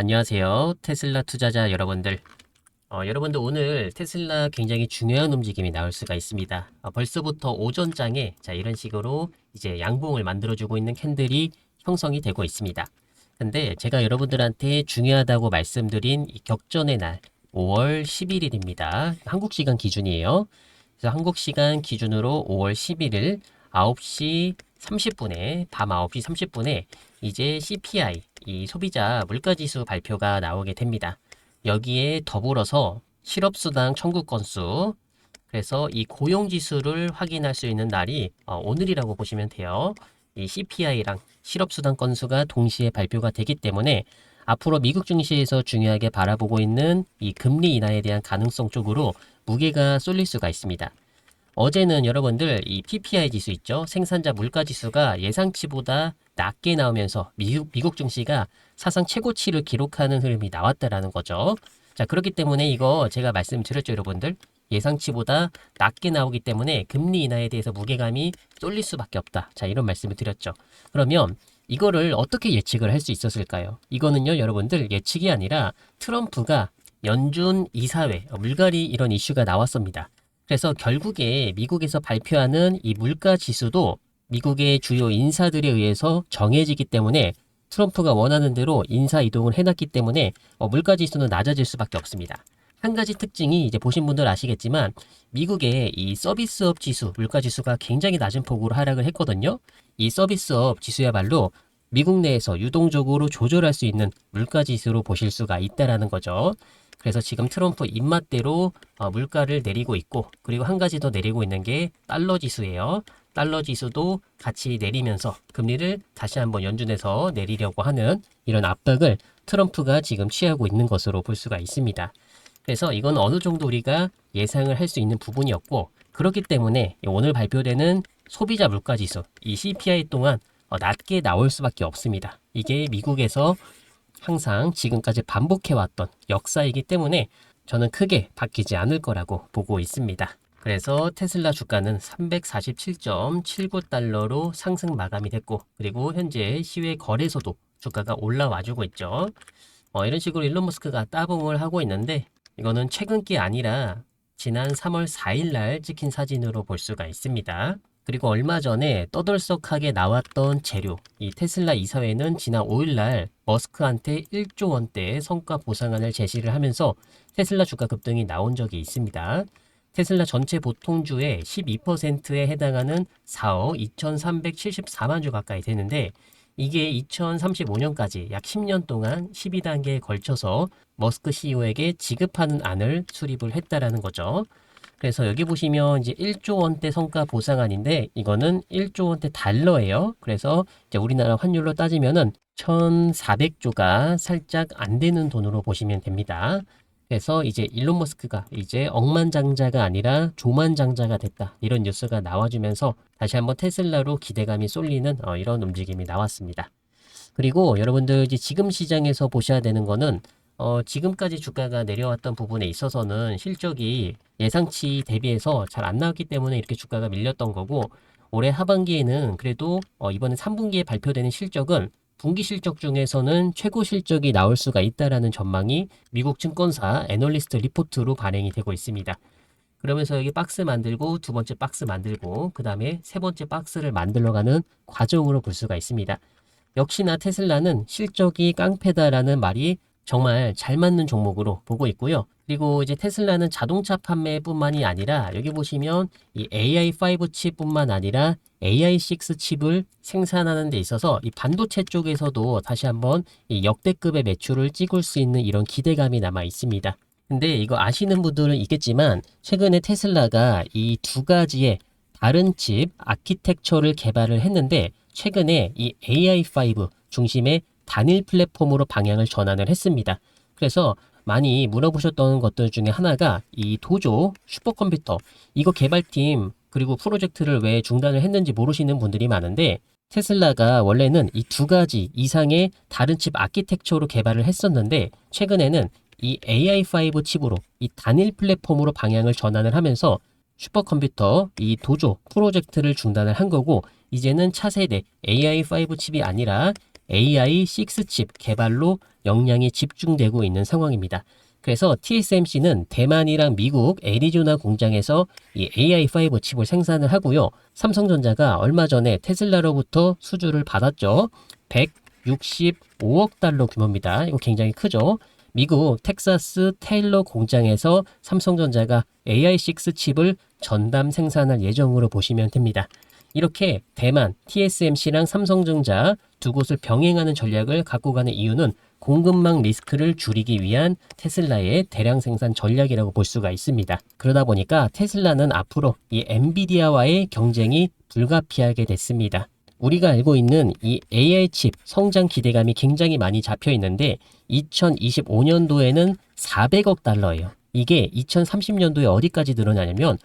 안녕하세요. 테슬라 투자자 여러분들. 어, 여러분들 오늘 테슬라 굉장히 중요한 움직임이 나올 수가 있습니다. 어, 벌써부터 오전장에 자, 이런 식으로 이제 양봉을 만들어주고 있는 캔들이 형성이 되고 있습니다. 근데 제가 여러분들한테 중요하다고 말씀드린 이 격전의 날 5월 11일입니다. 한국 시간 기준이에요. 그래서 한국 시간 기준으로 5월 11일 9시 30분에 밤 9시 30분에 이제 CPI 이 소비자 물가지수 발표가 나오게 됩니다. 여기에 더불어서 실업수당 청구 건수 그래서 이 고용지수를 확인할 수 있는 날이 어, 오늘이라고 보시면 돼요. 이 CPI랑 실업수당 건수가 동시에 발표가 되기 때문에 앞으로 미국 증시에서 중요하게 바라보고 있는 이 금리 인하에 대한 가능성 쪽으로 무게가 쏠릴 수가 있습니다. 어제는 여러분들 이 PPI 지수 있죠? 생산자 물가 지수가 예상치보다 낮게 나오면서 미국, 미국 증시가 사상 최고치를 기록하는 흐름이 나왔다라는 거죠. 자, 그렇기 때문에 이거 제가 말씀드렸죠, 여러분들. 예상치보다 낮게 나오기 때문에 금리 인하에 대해서 무게감이 쏠릴 수밖에 없다. 자, 이런 말씀을 드렸죠. 그러면 이거를 어떻게 예측을 할 수 있었을까요? 이거는요, 여러분들 예측이 아니라 트럼프가 연준 이사회, 어, 물갈이 이런 이슈가 나왔습니다. 그래서 결국에 미국에서 발표하는 이 물가 지수도 미국의 주요 인사들에 의해서 정해지기 때문에 트럼프가 원하는 대로 인사 이동을 해놨기 때문에 어, 물가 지수는 낮아질 수밖에 없습니다. 한 가지 특징이 이제 보신 분들 아시겠지만 미국의 이 서비스업 지수, 물가 지수가 굉장히 낮은 폭으로 하락을 했거든요. 이 서비스업 지수야말로 미국 내에서 유동적으로 조절할 수 있는 물가 지수로 보실 수가 있다라는 거죠. 그래서 지금 트럼프 입맛대로 어, 물가를 내리고 있고 그리고 한 가지 더 내리고 있는 게 달러 지수예요. 달러 지수도 같이 내리면서 금리를 다시 한번 연준에서 내리려고 하는 이런 압박을 트럼프가 지금 취하고 있는 것으로 볼 수가 있습니다. 그래서 이건 어느 정도 우리가 예상을 할 수 있는 부분이었고 그렇기 때문에 오늘 발표되는 소비자 물가 지수 이 CPI 동안 어, 낮게 나올 수밖에 없습니다. 이게 미국에서 항상 지금까지 반복해왔던 역사이기 때문에 저는 크게 바뀌지 않을 거라고 보고 있습니다. 그래서 테슬라 주가는 347.79달러로 상승 마감이 됐고 그리고 현재 시외 거래소도 주가가 올라와주고 있죠. 어, 이런 식으로 일론 머스크가 따봉을 하고 있는데 이거는 최근 게 아니라 지난 3월 4일 날 찍힌 사진으로 볼 수가 있습니다. 그리고 얼마 전에 떠들썩하게 나왔던 재료, 이 테슬라 이사회는 지난 5일 날 머스크한테 1조 원대의 성과 보상안을 제시를 하면서 테슬라 주가 급등이 나온 적이 있습니다. 테슬라 전체 보통주의 12%에 해당하는 4억 2,374만 주 가까이 되는데 이게 2035년까지 약 10년 동안 12단계에 걸쳐서 머스크 CEO에게 지급하는 안을 수립을 했다라는 거죠. 그래서 여기 보시면 이제 1조 원대 성과 보상안인데 이거는 1조 원대 달러예요. 그래서 이제 우리나라 환율로 따지면은 1,400조가 살짝 안 되는 돈으로 보시면 됩니다. 그래서 이제 일론 머스크가 이제 억만장자가 아니라 조만장자가 됐다. 이런 뉴스가 나와주면서 다시 한번 테슬라로 기대감이 쏠리는 어, 이런 움직임이 나왔습니다. 그리고 여러분들 이제 지금 시장에서 보셔야 되는 거는 어, 지금까지 주가가 내려왔던 부분에 있어서는 실적이 예상치 대비해서 잘 안 나왔기 때문에 이렇게 주가가 밀렸던 거고 올해 하반기에는 그래도 어, 이번에 3분기에 발표되는 실적은 분기 실적 중에서는 최고 실적이 나올 수가 있다라는 전망이 미국 증권사 애널리스트 리포트로 발행이 되고 있습니다. 그러면서 여기 박스 만들고 두 번째 박스 만들고 그 다음에 세 번째 박스를 만들어가는 과정으로 볼 수가 있습니다. 역시나 테슬라는 실적이 깡패다라는 말이 정말 잘 맞는 종목으로 보고 있고요. 그리고 이제 테슬라는 자동차 판매뿐만이 아니라 여기 보시면 이 AI5 칩뿐만 아니라 AI6 칩을 생산하는 데 있어서 이 반도체 쪽에서도 다시 한번 이 역대급의 매출을 찍을 수 있는 이런 기대감이 남아 있습니다. 근데 이거 아시는 분들은 있겠지만 최근에 테슬라가 이 두 가지의 다른 칩 아키텍처를 개발을 했는데 최근에 이 AI5 중심의 단일 플랫폼으로 방향을 전환을 했습니다. 그래서 많이 물어보셨던 것들 중에 하나가 이 도조 슈퍼컴퓨터 이거 개발팀 그리고 프로젝트를 왜 중단을 했는지 모르시는 분들이 많은데 테슬라가 원래는 이 두 가지 이상의 다른 칩 아키텍처로 개발을 했었는데 최근에는 이 AI5 칩으로 이 단일 플랫폼으로 방향을 전환을 하면서 슈퍼컴퓨터 이 도조 프로젝트를 중단을 한 거고 이제는 차세대 AI5 칩이 아니라 AI6 칩 개발로 역량이 집중되고 있는 상황입니다. 그래서 TSMC는 대만이랑 미국 애리조나 공장에서 이 AI5 칩을 생산을 하고요. 삼성전자가 얼마 전에 테슬라로부터 수주를 받았죠. 165억 달러 규모입니다. 이거 굉장히 크죠. 미국 텍사스 테일러 공장에서 삼성전자가 AI6 칩을 전담 생산할 예정으로 보시면 됩니다. 이렇게 대만, TSMC랑 삼성전자 두 곳을 병행하는 전략을 갖고 가는 이유는 공급망 리스크를 줄이기 위한 테슬라의 대량 생산 전략이라고 볼 수가 있습니다. 그러다 보니까 테슬라는 앞으로 이 엔비디아와의 경쟁이 불가피하게 됐습니다. 우리가 알고 있는 이 AI 칩 성장 기대감이 굉장히 많이 잡혀 있는데 2025년도에는 400억 달러예요. 이게 2030년도에 어디까지 늘어나냐면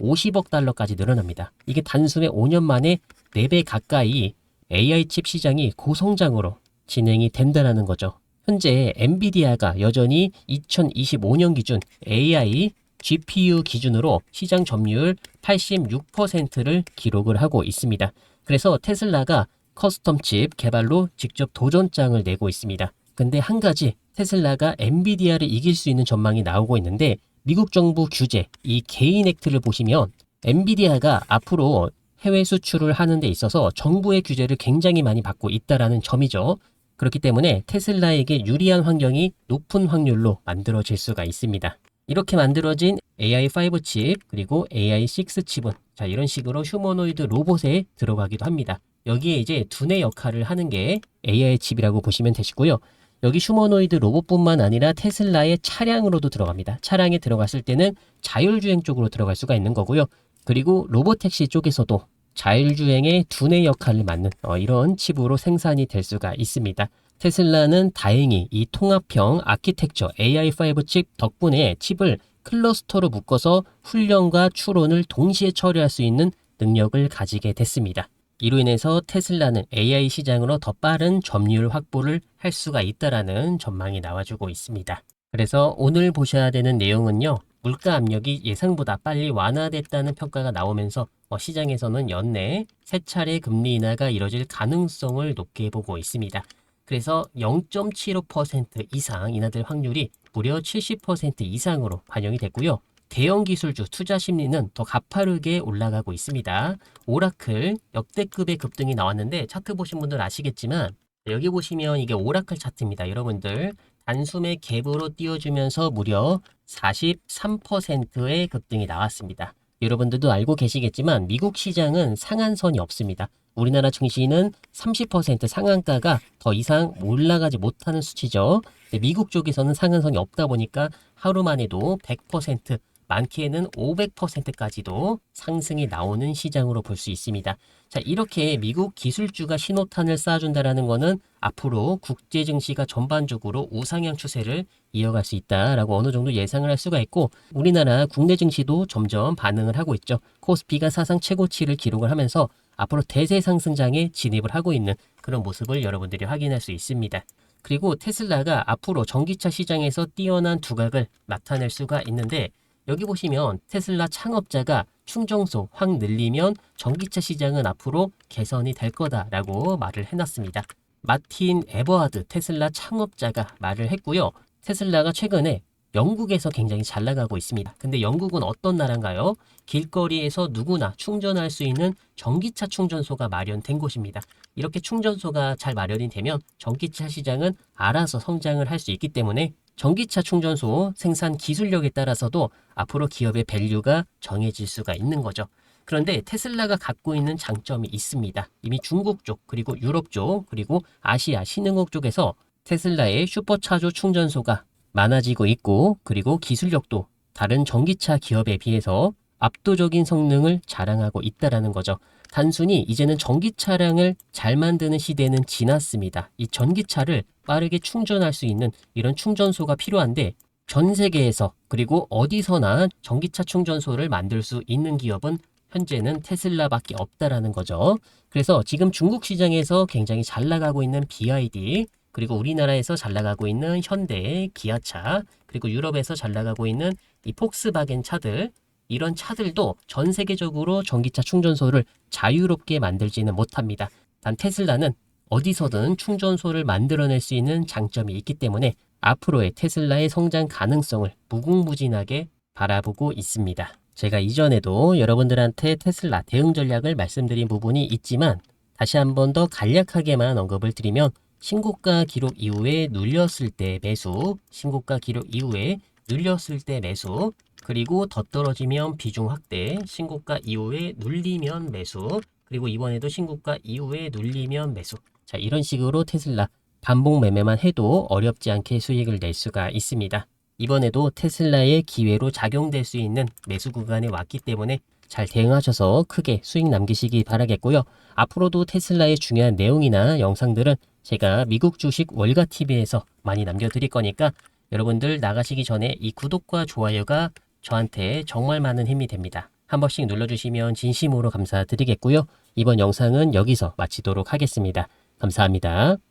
1650억 달러까지 늘어납니다. 이게 단숨에 5년 만에 4배 가까이 AI 칩 시장이 고성장으로 진행이 된다라는 거죠. 현재 엔비디아가 여전히 2025년 기준 AI GPU 기준으로 시장 점유율 86%를 기록을 하고 있습니다. 그래서 테슬라가 커스텀 칩 개발로 직접 도전장을 내고 있습니다. 근데 한 가지 테슬라가 엔비디아를 이길 수 있는 전망이 나오고 있는데 미국 정부 규제, 이 개인 액트를 보시면 엔비디아가 앞으로 해외 수출을 하는 데 있어서 정부의 규제를 굉장히 많이 받고 있다라는 점이죠. 그렇기 때문에 테슬라에게 유리한 환경이 높은 확률로 만들어질 수가 있습니다. 이렇게 만들어진 AI5 칩 그리고 AI6 칩은 자 이런 식으로 휴머노이드 로봇에 들어가기도 합니다. 여기에 이제 두뇌 역할을 하는 게 AI 칩이라고 보시면 되시고요. 여기 휴머노이드 로봇뿐만 아니라 테슬라의 차량으로도 들어갑니다. 차량에 들어갔을 때는 자율주행 쪽으로 들어갈 수가 있는 거고요. 그리고 로봇택시 쪽에서도 자율주행의 두뇌 역할을 맡는 어, 이런 칩으로 생산이 될 수가 있습니다. 테슬라는 다행히 이 통합형 아키텍처 AI5 칩 덕분에 칩을 클러스터로 묶어서 훈련과 추론을 동시에 처리할 수 있는 능력을 가지게 됐습니다. 이로 인해서 테슬라는 AI 시장으로 더 빠른 점유율 확보를 할 수가 있다라는 전망이 나와주고 있습니다. 그래서 오늘 보셔야 되는 내용은요. 물가 압력이 예상보다 빨리 완화됐다는 평가가 나오면서 어, 시장에서는 연내 세 차례 금리 인하가 이뤄질 가능성을 높게 보고 있습니다. 그래서 0.75% 이상 인하될 확률이 무려 70% 이상으로 반영이 됐고요. 대형 기술주 투자 심리는 더 가파르게 올라가고 있습니다. 오라클 역대급의 급등이 나왔는데 차트 보신 분들 아시겠지만 여기 보시면 이게 오라클 차트입니다. 여러분들 단숨에 갭으로 띄워주면서 무려 43%의 급등이 나왔습니다. 여러분들도 알고 계시겠지만 미국 시장은 상한선이 없습니다. 우리나라 증시는 30% 상한가가 더 이상 올라가지 못하는 수치죠. 미국 쪽에서는 상한선이 없다 보니까 하루만 해도 100% 많게는 500%까지도 상승이 나오는 시장으로 볼 수 있습니다. 자, 이렇게 미국 기술주가 신호탄을 쏴준다라는 것은 앞으로 국제 증시가 전반적으로 우상향 추세를 이어갈 수 있다라고 어느 정도 예상을 할 수가 있고 우리나라 국내 증시도 점점 반응을 하고 있죠. 코스피가 사상 최고치를 기록을 하면서 앞으로 대세 상승장에 진입을 하고 있는 그런 모습을 여러분들이 확인할 수 있습니다. 그리고 테슬라가 앞으로 전기차 시장에서 뛰어난 두각을 나타낼 수가 있는데 여기 보시면 테슬라 창업자가 충전소 확 늘리면 전기차 시장은 앞으로 개선이 될 거다라고 말을 해놨습니다. 마틴 에버하드 테슬라 창업자가 말을 했고요. 테슬라가 최근에 영국에서 굉장히 잘 나가고 있습니다. 근데 영국은 어떤 나라인가요? 길거리에서 누구나 충전할 수 있는 전기차 충전소가 마련된 곳입니다. 이렇게 충전소가 잘 마련이 되면 전기차 시장은 알아서 성장을 할 수 있기 때문에 전기차 충전소 생산 기술력에 따라서도 앞으로 기업의 밸류가 정해질 수가 있는 거죠. 그런데 테슬라가 갖고 있는 장점이 있습니다. 이미 중국 쪽, 그리고 유럽 쪽, 그리고 아시아 신흥국 쪽에서 테슬라의 슈퍼차저 충전소가 많아지고 있고, 그리고 기술력도 다른 전기차 기업에 비해서 압도적인 성능을 자랑하고 있다라는 거죠. 단순히 이제는 전기 차량을 잘 만드는 시대는 지났습니다. 이 전기차를 빠르게 충전할 수 있는 이런 충전소가 필요한데 전 세계에서 그리고 어디서나 전기차 충전소를 만들 수 있는 기업은 현재는 테슬라밖에 없다라는 거죠. 그래서 지금 중국 시장에서 굉장히 잘 나가고 있는 BID 그리고 우리나라에서 잘 나가고 있는 현대, 기아차 그리고 유럽에서 잘 나가고 있는 이 폭스바겐 차들 이런 차들도 전 세계적으로 전기차 충전소를 자유롭게 만들지는 못합니다. 단 테슬라는 어디서든 충전소를 만들어낼 수 있는 장점이 있기 때문에 앞으로의 테슬라의 성장 가능성을 무궁무진하게 바라보고 있습니다. 제가 이전에도 여러분들한테 테슬라 대응 전략을 말씀드린 부분이 있지만 다시 한 번 더 간략하게만 언급을 드리면 신고가 기록 이후에 눌렸을 때 매수, 신고가 기록 이후에 눌렸을 때 매수, 그리고 더 떨어지면 비중 확대, 신고가 이후에 눌리면 매수, 그리고 이번에도 신고가 이후에 눌리면 매수. 자, 이런 식으로 테슬라 반복 매매만 해도 어렵지 않게 수익을 낼 수가 있습니다. 이번에도 테슬라의 기회로 작용될 수 있는 매수 구간에 왔기 때문에 잘 대응하셔서 크게 수익 남기시기 바라겠고요. 앞으로도 테슬라의 중요한 내용이나 영상들은 제가 미국 주식 월가 TV에서 많이 남겨드릴 거니까 여러분들 나가시기 전에 이 구독과 좋아요가 저한테 정말 많은 힘이 됩니다. 한 번씩 눌러주시면 진심으로 감사드리겠고요. 이번 영상은 여기서 마치도록 하겠습니다. 감사합니다.